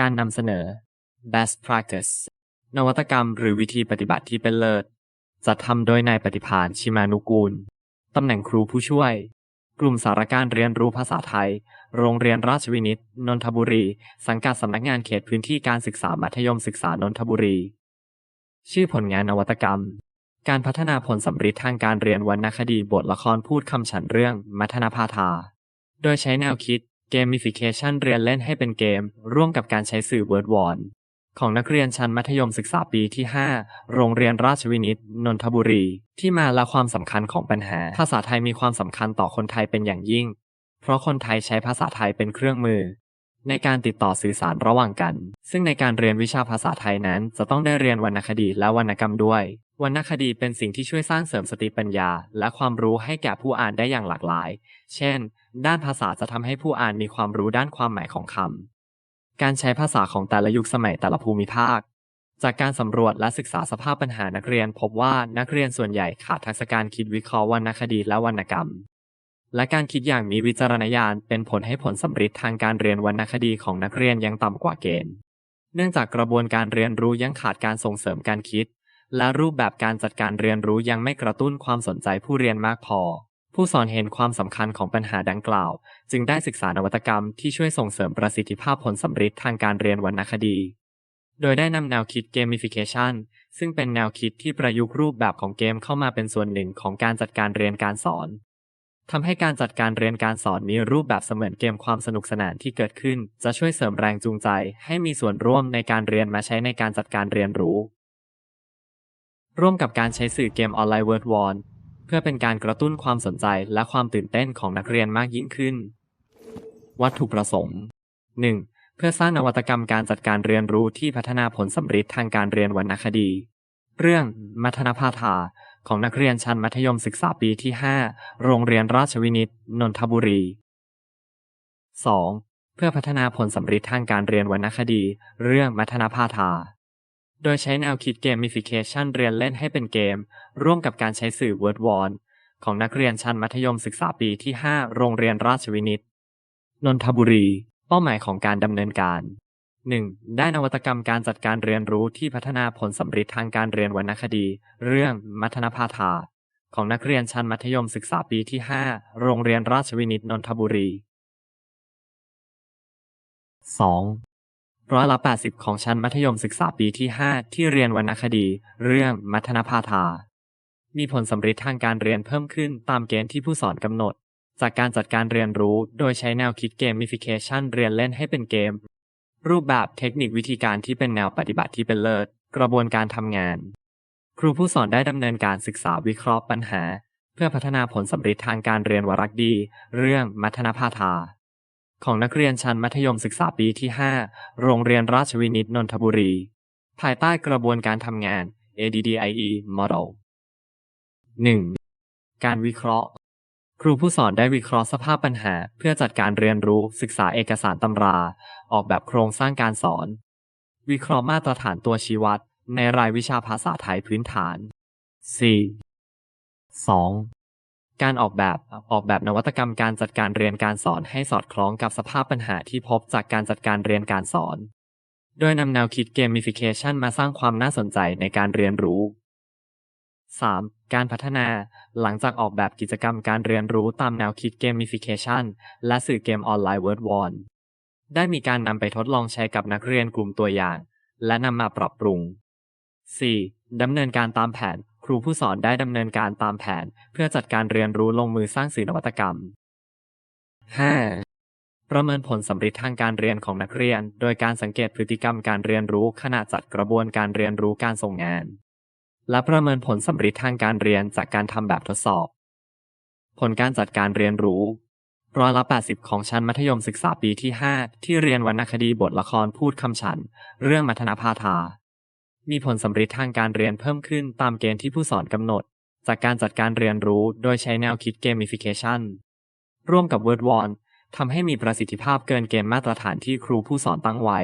การนำเสนอ best practice นวัตกรรมหรือวิธีปฏิบัติที่เป็นเลิศ จัดทำโดยนายปฏิพานชิมานุกูล ตำแหน่งครูผู้ช่วย กลุ่มสารการเรียนรู้ภาษาไทย โรงเรียนราชวินิต นนทบุรี สังกัดสำนักงานเขตพื้นที่การศึกษามัธยมศึกษานนทบุรี ชื่อผลงานนวัตกรรม การพัฒนาผลสำริดทางการเรียนวรรณคดีบทละครพูดคำฉันเรื่อง มัทนาพาทาโดยใช้แนวคิด gamification เรียนเล่นให้เป็นเกม ร่วมกับการใช้สื่อ Word w a r ของนักเรียนชั้นมัธยมศึกษาปีที่ 5 โรงเรียนราชวินิต นนทบุรี ที่มาและความสำคัญของปัญหา ภาษาไทยมีความสำคัญต่อคนไทยเป็นอย่างยิ่ง เพราะคนไทยใช้ภาษาไทยเป็นเครื่องมือ ในการติดต่อสื่อสารระหว่างกัน ซึ่งในการเรียนวิชาภาษาไทยนั้น จะต้องได้เรียนวรรณคดีและวรรณกรรมด้วย วรรณคดีเป็นสิ่งที่ช่วยสร้างเสริมสติปัญญา และความรู้ให้แก่ผู้อ่านได้อย่างหลากหลาย เช่น ด้านภาษาจะทำให้ผู้อ่านมีความรู้ด้านความหมายของคำการใช้ภาษาของแต่ละยุคสมัยแต่ละภูมิภาค จากการสำรวจและศึกษาสภาพปัญหานักเรียน พบว่านักเรียนส่วนใหญ่ขาดทักษะการคิดวิเคราะห์วรรณคดีและวรรณกรรม และการคิดอย่างมีวิจารณญาณเป็นผลให้ผลสำฤทธิ์ทางการเรียนวรรณคดีของนักเรียนยังต่ำกว่าเกณฑ์ เนื่องจากกระบวนการเรียนรู้ยังขาดการส่งเสริมการคิดและรูปแบบการจัดการเรียนรู้ยังไม่กระตุ้นความสนใจผู้เรียนมากพอ ผู้สอนเห็นความสำคัญของปัญหาดังกล่าว จึงได้ศึกษานวัตกรรมที่ช่วยส่งเสริมประสิทธิภาพผลสำฤทธิ์ทางการเรียนวรรณคดี โดยได้นำแนวคิด gamification ซึ่งเป็นแนวคิดที่ประยุกต์รูปแบบของเกมเข้ามาเป็นส่วนหนึ่งของการจัดการเรียนการสอนทำให้การจัดการเรียนการสอนมีรูปแบบเสมือนเกมความสนุกสนานที่เกิดขึ้น จะช่วยเสริมแรงจูงใจ ให้มีส่วนร่วมในการเรียนมาใช้ในการจัดการเรียนรู้ ร่วมกับการใช้สื่อเกมออนไลน์ Word w a r เพื่อเป็นการกระตุ้นความสนใจและความตื่นเต้นของนักเรียนมากยิ่งขึ้น วัตถุประสงค์ 1. เพื่อสร้างนวัตกรรมการจัดการเรียนรู้ที่พัฒนาผลสำฤทธิ์ทางการเรียนวรรณคดี เรื่อง มัทนภาธาของนักเรียนชั้นมัธยมศึกษาปีที่ 5 โรงเรียนราชวินิต นนทบุรี 2. เพื่อพัฒนาผลสำฤทธิ์ทางการเรียนวรรณคดี เรื่องมัทนภาธา โดยใช้แนวคิดเกม gamification เรียนเล่นให้เป็นเกม ร่วมกับการใช้สื่อ Word w a r ของนักเรียนชั้นมัธยมศึกษาปีที่ 5 โรงเรียนราชวินิต นนทบุรี เป้าหมายของการดำเนินการ 1. ได้นวัตกรรมการจัดการเรียนรู้ที่พัฒนาผลสำฤทธิ์ทางการเรียนวรรณคดี เรื่องมัทนภาธาของนักเรียนชั้นมัธยมศึกษาปีที่ 5 โรงเรียนราชวินิตนนทบุรี 2. ร้อยละ 80 ของชั้นมัธยมศึกษาปีที่ 5 ที่เรียนวรรณคดี เรื่องมัทนภาธา มีผลสำฤทธิ์ทางการเรียนเพิ่มขึ้นตามเกณฑ์ที่ผู้สอนกำหนด จากการจัดการเรียนรู้โดยใช้แนวคิดเกม gamification เรียนเล่นให้เป็นเกม รูปแบบเทคนิควิธีการที่เป็นแนวปฏิบัติที่เป็นเลิศ กระบวนการทำงาน ครูผู้สอนได้ดำเนินการศึกษาวิเคราะห์ปัญหา เพื่อพัฒนาผลสำฤทธิ์ทางการเรียนวรรคดี เรื่องมัทนภาธา ของนักเรียนชั้นมัธยมศึกษาปีที่ 5 โรงเรียนราชวินิตนนทบุรี ภายใต้กระบวนการทำงาน ADDIE Model 1. การวิเคราะห์ ครูผู้สอนได้วิเคราะห์สภาพปัญหา เพื่อจัดการเรียนรู้ศึกษาเอกสารตำรา ออกแบบโครงสร้างการสอน วิเคราะห์มาตรฐานตัวชี้วัดในรายวิชาภาษาไทยพื้นฐาน 4. 2. การออกแบบออกแบบนวัตกรรมการจัดการเรียนการสอนให้สอดคล้องกับสภาพปัญหาที่พบจากการจัดการเรียนการสอน โดยนำแนวคิด gamification มาสร้างความน่าสนใจในการเรียนรู้ 3. การพัฒนาหลังจากออกแบบกิจกรรมการเรียนรู้ตามแนวคิด gamification และสื่อเกมออนไลน์ Word w a r ได้มีการนำไปทดลองใช้กับนักเรียนกลุ่มตัวอย่าง และนำมาปรับปรุง 4. ดำเนินการตามแผน ครูผู้สอนได้ดำเนินการตามแผน เพื่อจัดการเรียนรู้ลงมือสร้างสื่อนวัตกรรม 5. ประเมินผลสำฤทธิ์ทางการเรียนของนักเรียน โดยการสังเกตพฤติกรรมการเรียนรู้ขณะจัดกระบวนการเรียนรู้การส่งงาน และประเมินผลสำฤทธิ์ทางการเรียนจากการทำแบบทดสอบ ผลการจัดการเรียนรู้ร้อยละ 80 ของชั้นมัธยมศึกษาปีที่ 5 ที่เรียนวรรณคดีบทละครพูดคำฉัน เรื่องมัทนาพาธา มีผลสำฤทธิ์ทางการเรียนเพิ่มขึ้นตามเกณฑ์ที่ผู้สอนกำหนด จากการจัดการเรียนรู้โดยใช้แนวคิดเกม i ฟิเคชันร่วมกับ Word w a r ทำให้มีประสิทธิภาพเกินเกณฑ์มาตรฐานที่ครูผู้สอนตั้งไว้